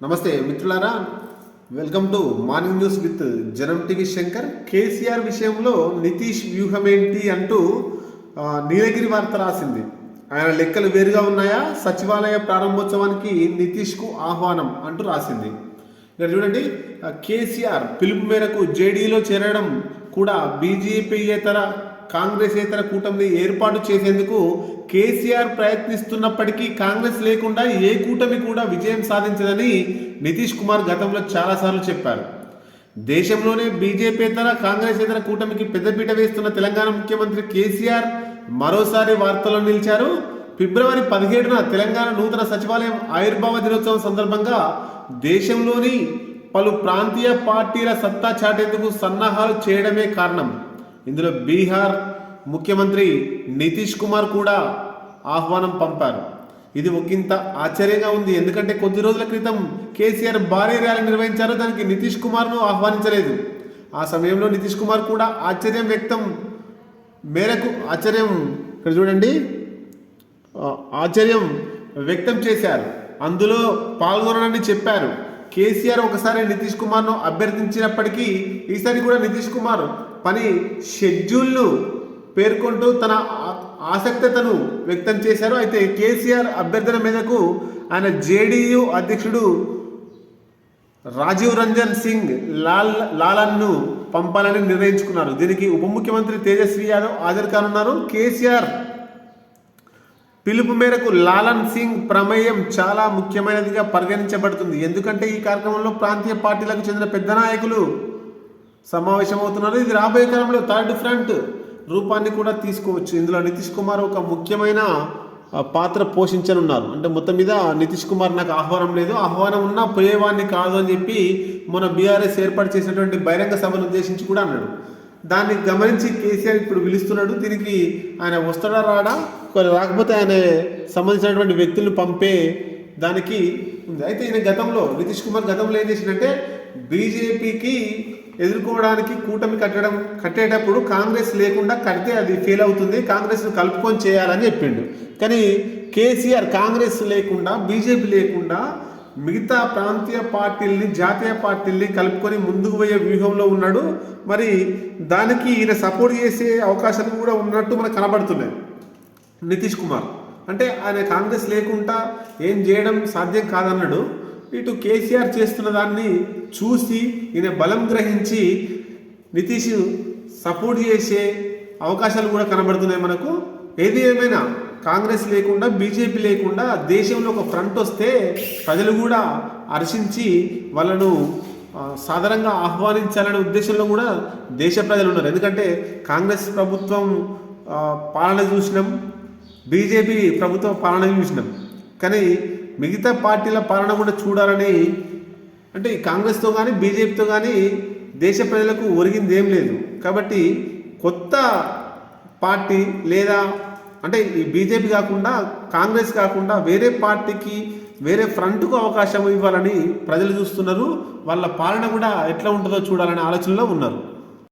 నమస్తే మిత్రులారా welcome to morning news with Janam TV Shankar. KCR విషయంలో నితీష్ వ్యూహం ఏంటి అంటూ నీలగిరి వార్త రాసింది. ఆయన లెక్కలు వేరుగా ఉన్నాయా? సచివాలయ ప్రారంభోత్సవానికి నితీష్కు ఆహ్వానం అంటూ రాసింది. ఇక్కడ చూడండి కేసీఆర్ పిలుపు మేరకు జేడీలో చేరడం కూడా బీజేపీయేతర కాంగ్రెసేతర కూటమిని ఏర్పాటు చేసేందుకు కేసీఆర్ ప్రయత్నిస్తున్నప్పటికీ కాంగ్రెస్ లేకుండా ఏ కూటమి కూడా విజయం సాధించదని నితీష్ కుమార్ గతంలో చాలాసార్లు చెప్పారు. దేశంలోనే బీజేపీతర కాంగ్రెసేతర కూటమికి పెద్దపీట వేస్తున్న తెలంగాణ ముఖ్యమంత్రి కేసీఆర్ మరోసారి వార్తల్లో నిలిచారు. ఫిబ్రవరి పదిహేడున తెలంగాణ నూతన సచివాలయం ఆవిర్భావ దినోత్సవం సందర్భంగా దేశంలోని పలు ప్రాంతీయ పార్టీల సత్తా చాటేందుకు సన్నాహాలు చేయడమే కారణం. ఇందులో బీహార్ ముఖ్యమంత్రి నితీష్ కుమార్ కూడా ఆహ్వానం పంపారు. ఇది ఒకంత ఆశ్చర్యంగా ఉంది. ఎందుకంటే కొద్ది రోజుల క్రితం కేసీఆర్ భారీ ర్యాలీ నిర్వహించారు. దానికి నితీష్ కుమార్ను ఆహ్వానించలేదు. ఆ సమయంలో నితీష్ కుమార్ కూడా ఆశ్చర్యం వ్యక్తం మేరకు ఆశ్చర్యం ఇక్కడ చూడండి. ఆశ్చర్యం వ్యక్తం చేశారు. అందులో పాల్గొనని చెప్పారు. కేసీఆర్ ఒకసారి నితీష్ కుమార్ను అభ్యర్థించినప్పటికీ ఈసారి కూడా నితీష్ కుమార్ పని షెడ్యూల్ను పేర్కొంటూ తన ఆసక్తి ఆసక్తతను వ్యక్తం చేశారు. అయితే కేసీఆర్ అభ్యర్థన మేరకు ఆయన జేడీయూ అధ్యక్షుడు రాజీవ్ రంజన్ సింగ్ లాల్ లాలన్ను పంపాలని నిర్ణయించుకున్నారు. దీనికి ఉప ముఖ్యమంత్రి తేజస్వి యాదవ్ హాజరు కానున్నారు. కేసీఆర్ పిలుపు మేరకు లాలన్ సింగ్ ప్రమేయం చాలా ముఖ్యమైనదిగా పరిగణించబడుతుంది. ఎందుకంటే ఈ కార్యక్రమంలో ప్రాంతీయ పార్టీలకు చెందిన పెద్ద నాయకులు సమావేశమవుతున్నారు. ఇది రాబోయే కాలంలో థర్డ్ ఫ్రంట్ రూపాన్ని కూడా తీసుకోవచ్చు. ఇందులో నితీష్ కుమార్ ఒక ముఖ్యమైన పాత్ర పోషించనున్నారు. అంటే మొత్తం మీద నితీష్ కుమార్ నాకు ఆహ్వానం లేదు. ఆహ్వానం ఉన్నా పోయేవాడిని కాదు అని చెప్పి మన బీఆర్ఎస్ ఏర్పాటు చేసినటువంటి బహిరంగ సభను ఉద్దేశించి కూడా అన్నాడు. దాన్ని గమనించి కేసీఆర్ ఇప్పుడు పిలుస్తున్నాడు. దీనికి ఆయన వస్తాడా రాడా? రాకపోతే ఆయన సంబంధించినటువంటి వ్యక్తులను పంపే దానికి ఉంది. అయితే ఈయన గతంలో నితీష్ కుమార్ గతంలో ఏం చేసిందంటే బీజేపీకి ఎదుర్కోవడానికి కూటమి కట్టడం కట్టేటప్పుడు కాంగ్రెస్ లేకుండా కడితే అది ఫెయిల్ అవుతుంది కాంగ్రెస్ను కలుపుకొని చేయాలని చెప్పిండు. కానీ కేసీఆర్ కాంగ్రెస్ లేకుండా బీజేపీ లేకుండా మిగతా ప్రాంతీయ పార్టీల్ని జాతీయ పార్టీల్ని కలుపుకొని ముందుకు పోయే వ్యూహంలో ఉన్నాడు. మరి దానికి ఈయన సపోర్ట్ చేసే అవకాశాలు కూడా ఉన్నట్టు మనకు కనబడుతున్నాయి. నితీష్ కుమార్. అంటే ఆయన కాంగ్రెస్ లేకుండా ఏం చేయడం సాధ్యం కాదన్నాడు. ఇటు కేసీఆర్ చేస్తున్న దాన్ని చూసి ఈయన బలం గ్రహించి నితీష్ సపోర్ట్ చేసే అవకాశాలు కూడా కనబడుతున్నాయి మనకు. ఏది ఏమైనా కాంగ్రెస్ లేకుండా బీజేపీ లేకుండా దేశంలో ఒక ఫ్రంట్ వస్తే ప్రజలు కూడా హర్షించి వాళ్ళను సాధారణంగా ఆహ్వానించాలనే ఉద్దేశంలో కూడా దేశ ప్రజలు ఉన్నారు. ఎందుకంటే కాంగ్రెస్ ప్రభుత్వం పాలన చూసినాం బీజేపీ ప్రభుత్వం పాలన చూసినాం. కానీ మిగతా పార్టీల పాలన కూడా చూడాలని అంటే ఈ కాంగ్రెస్తో కానీ బీజేపీతో కానీ దేశ ప్రజలకు ఒరిగింది ఏం లేదు. కాబట్టి కొత్త పార్టీ లేదా అంటే ఈ బీజేపీ కాకుండా కాంగ్రెస్ కాకుండా వేరే పార్టీకి వేరే ఫ్రంట్కు అవకాశం ఇవ్వాలని ప్రజలు చూస్తున్నారు. వాళ్ళ పాలన కూడా ఎట్లా ఉంటుందో చూడాలనే ఆలోచనలో ఉన్నారు.